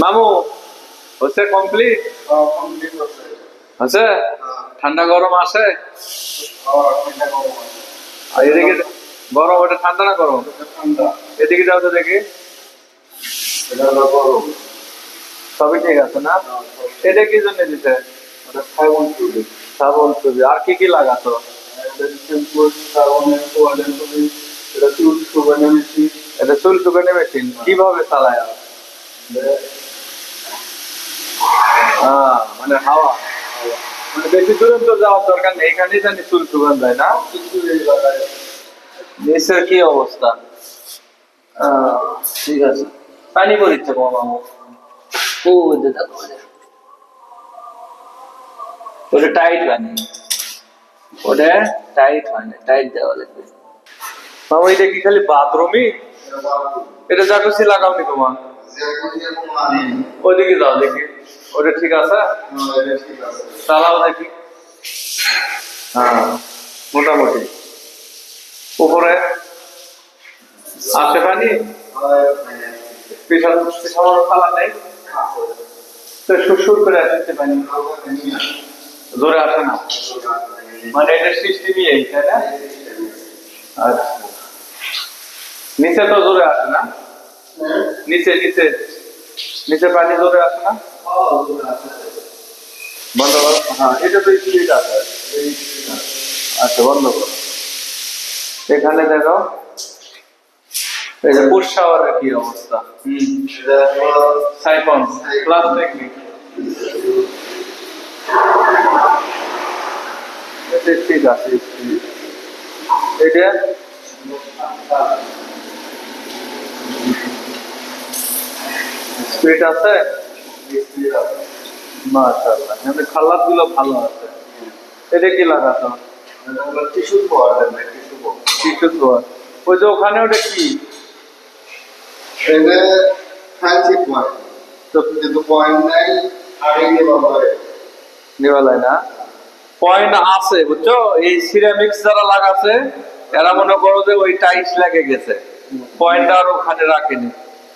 মামু হচ্ছে কমপ্লিট আছে? ঠান্ডা গরম আছে। এদিকে গরম ওটা ঠান্ডা না গরম? এদিকে যাও তো দেখি। সবই ঠিক আছে না? এটা কি জন্য দিতে? শ্রাবণ চুবি আর কি কি লাগাতো? এটা চুল শুকানো মেশিন কীভাবে চালায়? হ্যাঁ মানে হাওয়া। মানে বেশি দূরত্ব যাওয়ার দরকার নেই এখানেই জানি চুল শুকান যায় না। নিচের কি অবস্থা? আহ, ঠিক আছে। পানি পরিচ্ছে বাবা ও যেটা ওটা টাইট বানি ওটা? টাইট মানে টাইট দেওয়া লাগবে। মামা এটা কি খালি বাথরুমই? এটা জাকুসি লাগাওনি তোমার? ওইদিকে যাও দেখি। ওটা ঠিক আছে? চালাও দেখি হ্যাঁ মোটামুটি। উপরে আসে পানি? পিছন পিছন চালা নেই? তো সুর করে আসছে পানি। জোরে না? মানে এটা তাই না? আচ্ছা। নিচে তো জোরে না? নিচে নিচে। নিচে পানি জোরে আসে না? বন্ধ করো। হ্যাঁ এটা তো স্পিড আছে। আচ্ছা বন্ধ করো। এখানে দেখো এই যে পুশ শাওয়ারের কি অবস্থা? হুম সাইফন প্লাস টেকনিক এটা ঠিক আছে এটা স্পিড আছে? মাশাআল্লাহ। এখানে খালাতগুলো ভালো আছে। এটা কি লাগাতো টিস্যু পাওয়ার টিস্যু পাওয়ার ওই যে ওখানে ওটা কি? তো নিবালায় না? পয়েন্ট আছে বুঝছ? এই সিরামিক্স যারা লাগাছে এরা মনে করো যে ওই টাইলস লেগে গেছে। পয়েন্ট আর ওখানে রাখেনি।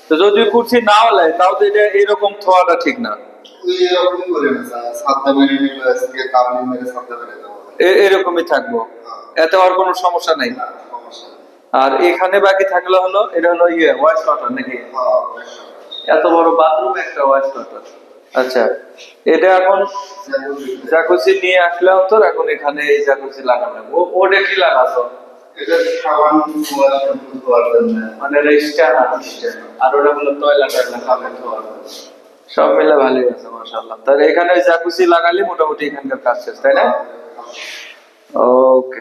তো যদি কুর্সি না হলে তাও তো এটা এরকম থোয়াটা ঠিক না। এরকমই থাকব। এতে আর কোনো সমস্যা নাই। আর এখানে বাকি থাকলে হলো এটা হলো ইয়ে ওয়াশ ওয়াটার নাকি? এত বড় বাথরুম একটা ওয়াশ ওয়াটার আচ্ছা এটা এখন জাকুসি নিয়ে আসলে অন্তর এখন এখানে এই জাকুসি লাগানো। ও ওটা কি লাগাতো মানে রেজিস্টার আর ওটা হলো টয়লেট একটা খাবে সব মিলে ভালোই আছে মাশাআল্লাহ। তাহলে এখানে জাকুসি লাগালে মোটামুটি এখানকার কাজ শেষ তাই না? ওকে